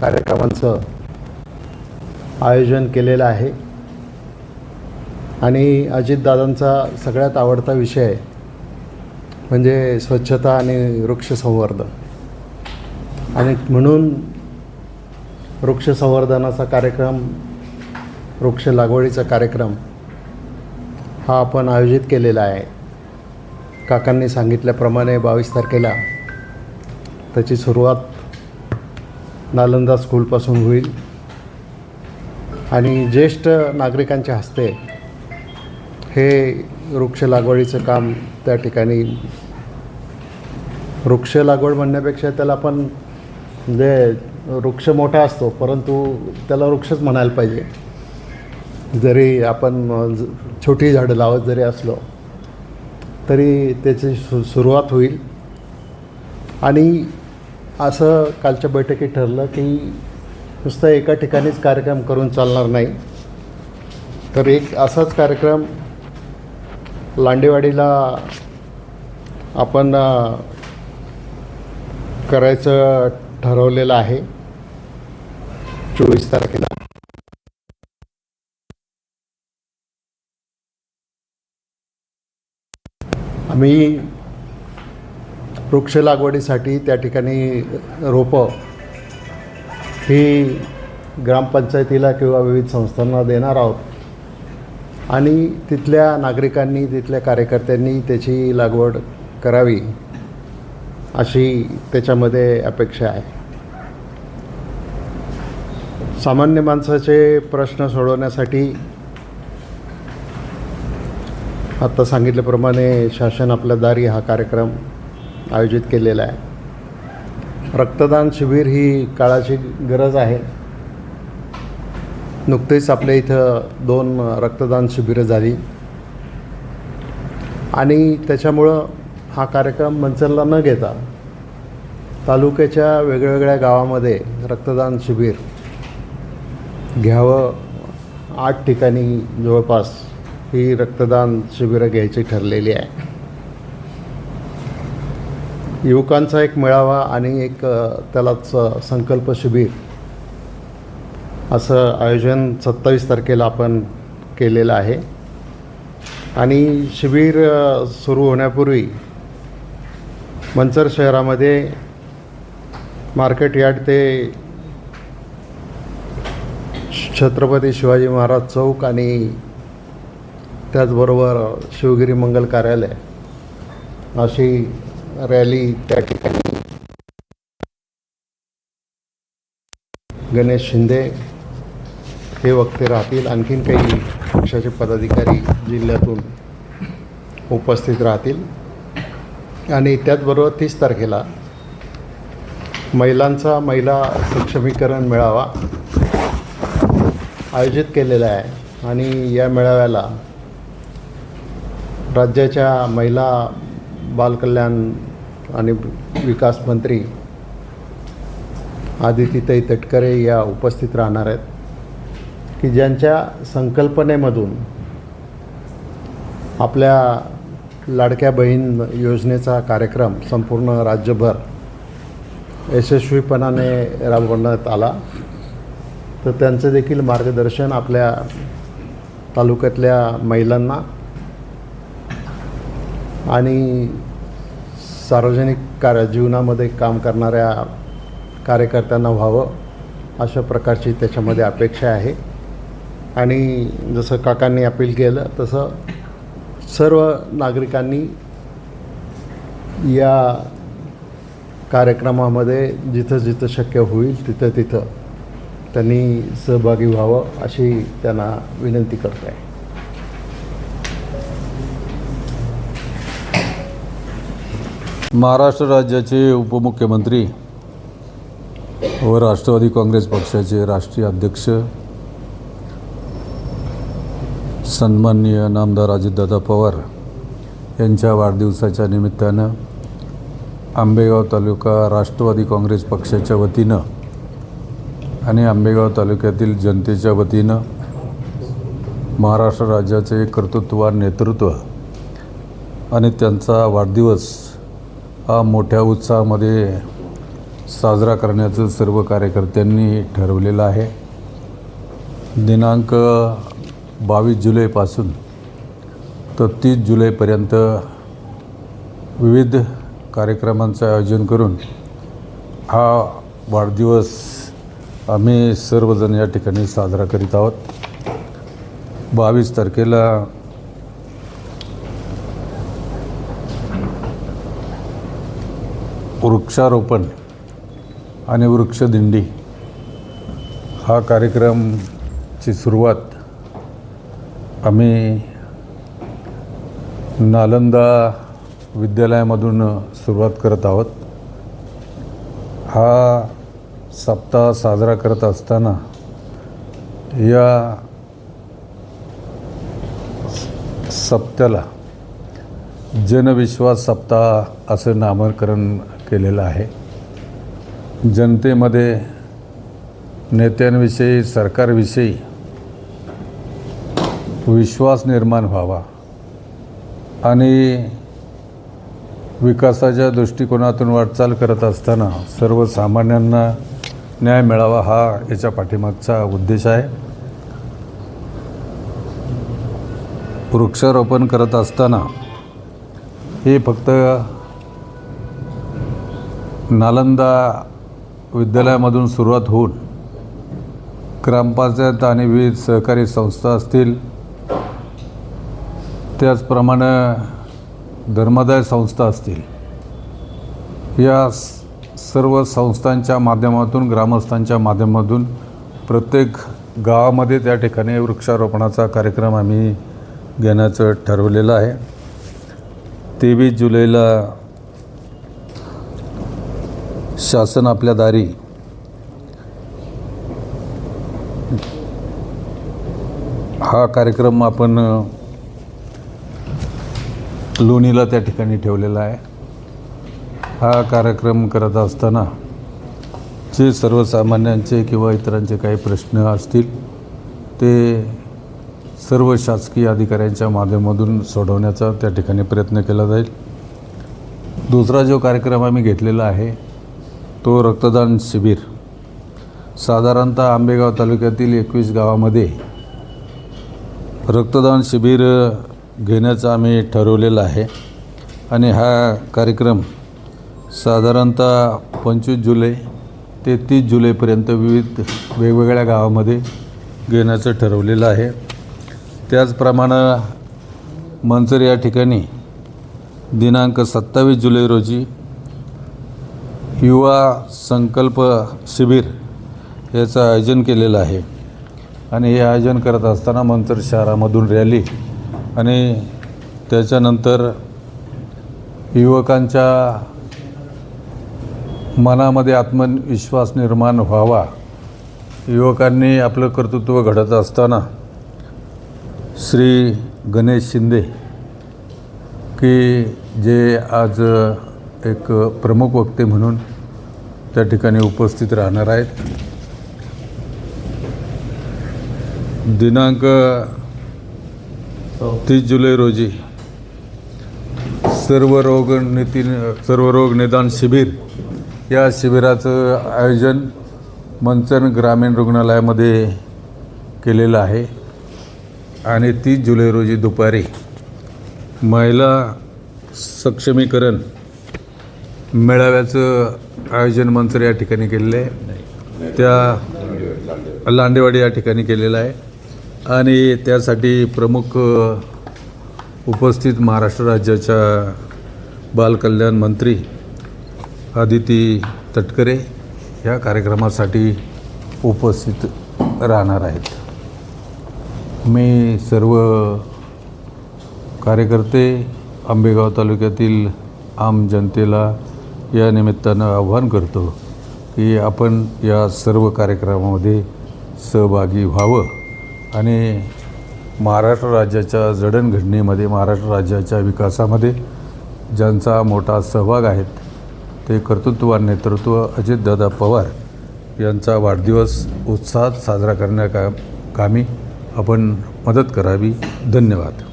कार्यक्रमांचं आयोजन केलेलं आहे. आणि अजितदादांचा सगळ्यात आवडता विषय म्हणजे स्वच्छता आणि वृक्षसंवर्धन. आणि म्हणून वृक्षसंवर्धनाचा कार्यक्रम वृक्ष लागवडीचा कार्यक्रम हा आपण आयोजित केलेला आहे. काकांनी सांगितल्याप्रमाणे बावीस तारखेला त्याची सुरुवात नालंदा स्कूलपासून होईल. आणि ज्येष्ठ नागरिकांच्या हस्ते हे वृक्ष लागवडीचं काम त्या ठिकाणी वृक्ष लागवड म्हणण्यापेक्षा त्याला आपण म्हणजे वृक्ष मोठा असतो परंतु त्याला वृक्षच म्हणायला पाहिजे. जरी आपण छोटी झाडं लावत जरी असलो तरी त्याची सु सुरुवात होईल. आणि असं कालच्या बैठकीत ठरलं की नुसतं एका ठिकाणीच कार्यक्रम करून चालणार नाही. तर एक असाच कार्यक्रम लांडेवाडीला आपण करायचं ठरवलेलं आहे. चोवीस तारखेला. आम्ही वृक्ष लागवडीसाठी त्या ठिकाणी रोपं ही ग्रामपंचायतीला किंवा विविध संस्थांना देणार आहोत. आणि तिथल्या नागरिकांनी तिथल्या कार्यकर्त्यांनी त्याची लागवड करावी अशी त्याच्यामध्ये अपेक्षा आहे. सामान्य माणसाचे प्रश्न सोडवण्यासाठी आत्ता सांगितल्याप्रमाणे शासन आपल्या दारी हा कार्यक्रम आयोजित केलेलं आहे. रक्तदान शिबिर ही काळाची गरज आहे. नुकतेच आपल्या इथं दोन रक्तदान शिबिरं झाली. आणि त्याच्यामुळं हा कार्यक्रम मंचरला न घेता तालुक्याच्या वेगवेगळ्या गावामध्ये रक्तदान शिबिर घ्यावं. आठ ठिकाणी जवळपास ही रक्तदान शिबिरं घ्यायची ठरलेली आहे. युवकांचा एक मेळावा आणि एक त्यालाच संकल्प शिबिर. असं आयोजन सत्तावीस तारखेला आपण केलेलं आहे. आणि शिबिर सुरू होण्यापूर्वी मंचर शहरामध्ये मार्केट यार्ड ते छत्रपती शिवाजी महाराज चौक आणि त्याचबरोबर शिवगिरी मंगल कार्यालय अशी रॅली त्या ठिकाणी. गणेश शिंदे हे वक्ते राहतील. आणखीन काही पक्षाचे पदाधिकारी जिल्ह्यातून उपस्थित राहतील. आणि त्याचबरोबर तीस तारखेला महिलांचा महिला सक्षमीकरण मेळावा आयोजित केलेला आहे. आणि या मेळाव्याला राज्याच्या महिला बालकल्याण आणि विकास मंत्री आदितीताई तटकरे या उपस्थित राहणार आहेत की ज्यांच्या संकल्पनेमधून आपल्या लाडक्या बहीण योजनेचा कार्यक्रम संपूर्ण राज्यभर यशस्वीपणाने राबवण्यात आला तर त्यांचं देखील मार्गदर्शन आपल्या तालुक्यातल्या महिलांना आणि सार्वजनिक कार्य जीवनामध्ये काम करणाऱ्या कार्यकर्त्यांना व्हावं अशा प्रकारची त्याच्यामध्ये अपेक्षा आहे. आणि जसं काकांनी अपील केलं तसं सर्व नागरिकांनी या कार्यक्रमामध्ये जिथं जिथं शक्य होईल तिथं तिथं त्यांनी सहभागी व्हावं अशी त्यांना विनंती करतो आहे महाराष्ट्र राज्याचे उपमुख्यमंत्री व राष्ट्रवादी काँग्रेस पक्षाचे राष्ट्रीय अध्यक्ष सन्माननीय नामदार अजितदादा पवार यांच्या वाढदिवसाच्या निमित्तानं आंबेगाव तालुका राष्ट्रवादी काँग्रेस पक्षाच्या वतीनं आणि आंबेगाव तालुक्यातील जनतेच्या वतीनं महाराष्ट्र राज्याचे कर्तृत्ववान नेतृत्व आणि त्यांचा वाढदिवस हा मोठ्या उत्साहामध्ये साजरा करण्याचं सर्व कार्यकर्त्यांनी ठरवलेलं आहे. दिनांक बावीस जुलैपासून तर तीस जुलैपर्यंत विविध कार्यक्रमांचं आयोजन करून हा वाढदिवस आम्ही सर्वजण या ठिकाणी साजरा करीत आहोत. बावीस तारखेला वृक्षारोपण आणि वृक्षदिंडी हा कार्यक्रमची सुरुवात आम्ही नालंदा विद्यालयामधून सुरुवात करत आहोत. हा सप्ताह साजरा करत असताना या सप्त्याला जनविश्वास सप्ताह असं नामकरण केलेलं आहे. जनतेमध्ये नेत्यांविषयी सरकारविषयी विश्वास निर्माण व्हावा आणि विकासाच्या दृष्टिकोनातून वाटचाल करत असताना सर्वसामान्यांना न्याय मिळावा हा याच्या पाठीमागचा उद्देश आहे. वृक्षारोपण करत असताना हे फक्त नालंदा विद्यालयामधून सुरुवात होऊन ग्रामपंचायत आणि विविध सहकारी संस्था असतील त्याचप्रमाणे धर्मादाय संस्था असतील या स- सर्व संस्थांच्या माध्यमातून ग्रामस्थांच्या माध्यमातून प्रत्येक गावामध्ये त्या ठिकाणी वृक्षारोपणाचा कार्यक्रम आम्ही घेण्याचं ठरवलेलं आहे. तेवीस जुलैला शासन आपल्या दारी. हा कार्यक्रम आपण लोणीला त्या ठिकाणी ठेवलेला आहे. हा कार्यक्रम करत असताना जे सर्वसामान्यांचे किंवा इतरांचे काही प्रश्न असतील ते सर्व शासकीय अधिकाऱ्यांच्या माध्यमातून सोडवण्याचा त्या ठिकाणी प्रयत्न केला जाईल. दुसरा जो कार्यक्रम आम्ही घेतलेला आहे तो रक्तदान शिबिर साधारणतः आंबेगाव तालुक्यातील एकवीस गावामध्ये रक्तदान शिबिर घेण्याचं आम्ही ठरवलेलं आहे. आणि हा कार्यक्रम साधारणतः पंचवीस जुलै ते तीस जुलैपर्यंत विविध वेगवेगळ्या गावामध्ये घेण्याचं ठरवलेलं आहे. त्याचप्रमाणे मंचर या ठिकाणी दिनांक सत्तावीस जुलै रोजी युवा संकल्प शिबिर याचं आयोजन केलेलं आहे. आणि हे आयोजन करत असताना मंतर शहरामधून रॅली आणि त्याच्यानंतर युवकांच्या मनामध्ये आत्मविश्वास निर्माण व्हावा. युवकांनी आपलं कर्तृत्व घडत असताना श्री गणेश शिंदे की जे आज एक प्रमुख वक्ते म्हणून त्या ठिकाणी उपस्थित राहणार आहेत. दिनांक तीस जुलै रोजी सर्व रोग निती सर्व रोग निदान शिबिर या शिबिराचं आयोजन मंचन ग्रामीण रुग्णालयामध्ये केलेलं आहे. आणि तीस जुलै रोजी दुपारी महिला सक्षमीकरण मेळाव्याचं आयोजन मंत्र या ठिकाणी केलेलं आहे. त्या लांडेवाडी या ठिकाणी केलेलं आहे. आणि त्यासाठी प्रमुख उपस्थित महाराष्ट्र राज्याच्या बालकल्याण मंत्री आदिती तटकरे या कार्यक्रमासाठी उपस्थित राहणार आहेत. मी सर्व कार्यकर्ते आंबेगाव तालुक्यातील आम जनतेला या निमित्तानं आव्हान करतो की आपण या सर्व कार्यक्रमामध्ये सहभागी व्हावं. आणि महाराष्ट्र राज्याच्या जडणघडणीमध्ये महाराष्ट्र राज्याच्या विकासामध्ये ज्यांचा मोठा सहभाग आहेत ते कर्तृत्ववान नेतृत्व अजितदादा पवार यांचा वाढदिवस उत्साहात साजरा करण्या का कामी आपण मदत करावी. धन्यवाद.